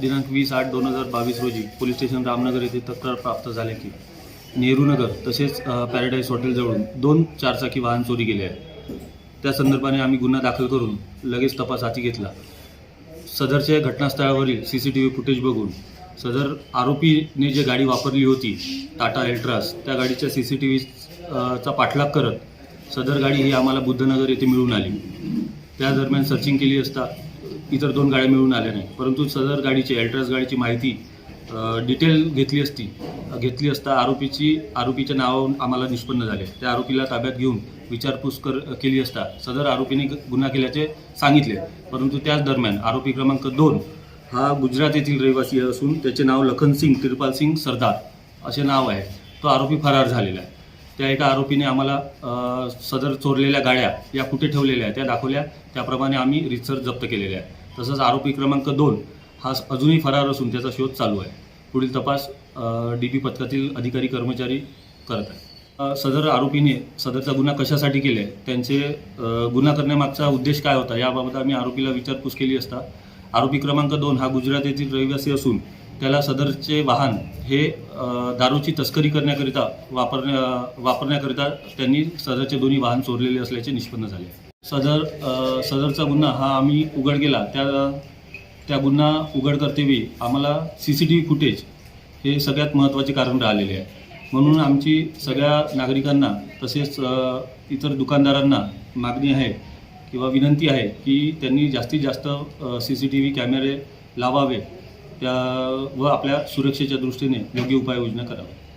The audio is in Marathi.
दिनांक वीस आठ दोन हजार बावीस रोजी पोलीस स्टेशन रामनगर येथे तक्रार प्राप्त झाले की नेहरूनगर तसेच अ, पॅराडाईज हॉटेलजवळून दोन चारचाकी वाहन चोरी गेले आहे त्या संदर्भाने आम्ही गुन्हा दाखल करून लगेच तपास हाती घेतला. सदरच्या घटनास्थळावरील C C T V footage बघून सदर आरोपीने जे गाडी वापरली होती टाटा एल्ट्रास त्या गाडीच्या सी सी टी व्हीचा पाठलाग करत सदर गाडी ही आम्हाला बुद्धनगर येथे मिळून आली. त्या दरम्यान सर्चिंग केली असता इतर दोन गाड्या मिळून आल्या नाही. परंतु सदर गाडीची एल्ट्रास गाडीची माहिती डिटेल घेतली असती घेतली असता आरोपीची आरोपीच्या नावावरून आम्हाला निष्पन्न झाले. त्या आरोपीला ताब्यात घेऊन विचारपूस कर केली असता सदर आरोपीने गुन्हा केल्याचे सांगितले. परंतु त्याच दरम्यान आरोपी क्रमांक दोन हा गुजरात येथील रहिवासी असून त्याचे नाव लखन सिंग तिरपाल सिंग सरदार असे नाव आहे. तो आरोपी फरार झालेला आहे. त्या एका आरोपीने आम्हाला सदर चोरलेल्या गाड्या या कुठे ठेवलेल्या आहेत त्या दाखवल्या. त्याप्रमाणे आम्ही रितसर जप्त केलेल्या आहे. तसंच आरोपी क्रमांक दोन हा अजूनही फरार असून त्याचा शोध चालू आहे. पुढील तपास डी पी पथकातील अधिकारी कर्मचारी करत आहे सदर आरोपीने सदरचा गुन्हा कशासाठी केला आहे त्यांचे गुन्हा करण्यामागचा उद्देश काय होता? याबाबत आम्ही आरोपीला विचारपूस केली असता आरोपी क्रमांक दोन हा गुजरात येथील रहिवासी असून त्याला सदरचे वाहन हे दारूची तस्करी करण्याकरिता वापरण्या वापरण्याकरिता त्यांनी सदरचे दोन्ही वाहन चोरलेले असल्याचे निष्पन्न झाले. सदर सदरचा गुन्हा हा आम्ही उघड केला. त्या त्या गुन्हा उघड करतेवेळी आम्हाला C C T V footage हे सगळ्यात महत्त्वाचे कारण राहिलेले आहे. म्हणून आमची सगळ्या नागरिकांना तसेच इतर दुकानदारांना मागणी आहे किंवा विनंती आहे की त्यांनी जास्तीत जास्त सी सी टी व्ही कॅमेरे लावावे त्या व आपल्या सुरक्षेच्या दृष्टीने योग्य उपाययोजना कराव्या